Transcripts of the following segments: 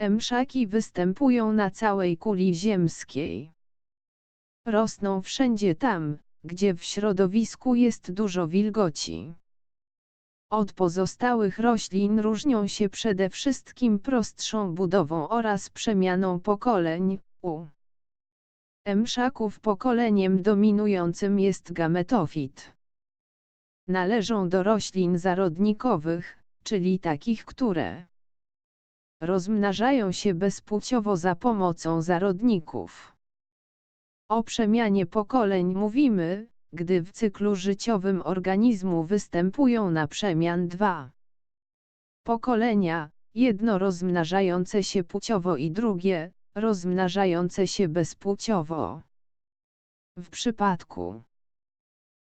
Emszaki występują na całej kuli ziemskiej. Rosną wszędzie tam, gdzie w środowisku jest dużo wilgoci. Od pozostałych roślin różnią się przede wszystkim prostszą budową oraz przemianą pokoleń. U emszaków pokoleniem dominującym jest gametofit. Należą do roślin zarodnikowych, czyli takich, które rozmnażają się bezpłciowo za pomocą zarodników. O przemianie pokoleń mówimy, gdy w cyklu życiowym organizmu występują na przemian dwa pokolenia, jedno rozmnażające się płciowo i drugie, rozmnażające się bezpłciowo. W przypadku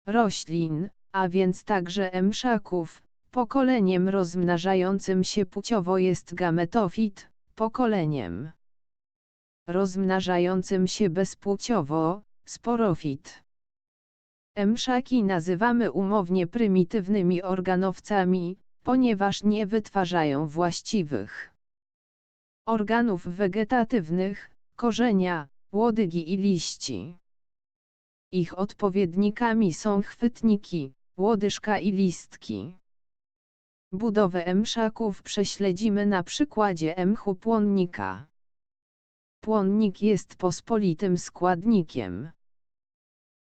roślin, a więc także emszaków, pokoleniem rozmnażającym się płciowo jest gametofit, pokoleniem rozmnażającym się bezpłciowo, sporofit. Emszaki nazywamy umownie prymitywnymi organowcami, ponieważ nie wytwarzają właściwych organów wegetatywnych, korzenia, łodygi i liści. Ich odpowiednikami są chwytniki, łodyżka i listki. Budowę emszaków prześledzimy na przykładzie emchu płonnika. Płonnik jest pospolitym składnikiem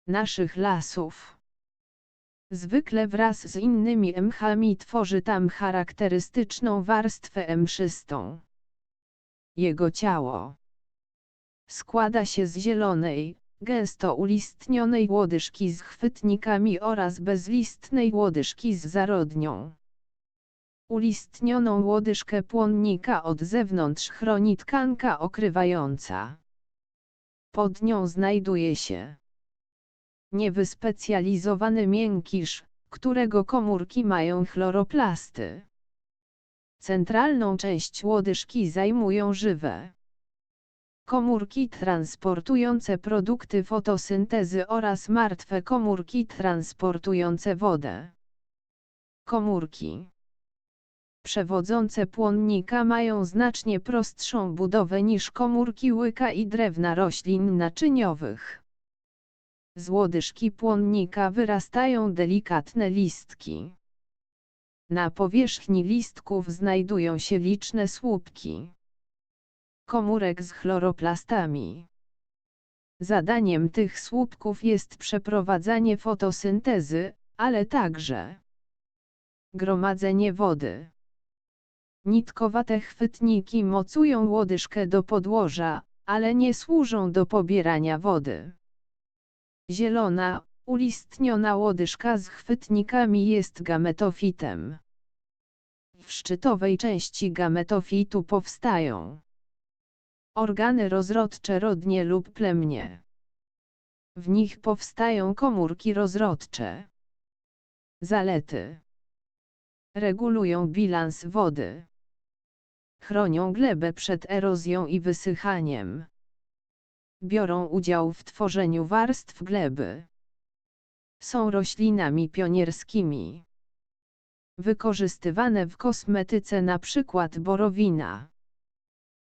naszych lasów. Zwykle wraz z innymi emchami tworzy tam charakterystyczną warstwę emszystą. Jego ciało składa się z zielonej, gęsto ulistnionej łodyżki z chwytnikami oraz bezlistnej łodyżki z zarodnią. Ulistnioną łodyżkę płonnika od zewnątrz chroni tkanka okrywająca. Pod nią znajduje się niewyspecjalizowany miękisz, którego komórki mają chloroplasty. Centralną część łodyżki zajmują żywe komórki transportujące produkty fotosyntezy oraz martwe komórki transportujące wodę. Komórki przewodzące płonnika mają znacznie prostszą budowę niż komórki łyka i drewna roślin naczyniowych. Z łodyżki płonnika wyrastają delikatne listki. Na powierzchni listków znajdują się liczne słupki komórek z chloroplastami. Zadaniem tych słupków jest przeprowadzanie fotosyntezy, ale także gromadzenie wody. Nitkowate chwytniki mocują łodyżkę do podłoża, ale nie służą do pobierania wody. Zielona, ulistniona łodyżka z chwytnikami jest gametofitem. W szczytowej części gametofitu powstają organy rozrodcze rodnie lub plemnie. W nich powstają komórki rozrodcze. Zalety regulują bilans wody. Chronią glebę przed erozją i wysychaniem. Biorą udział w tworzeniu warstw gleby. Są roślinami pionierskimi. Wykorzystywane w kosmetyce przykład borowina.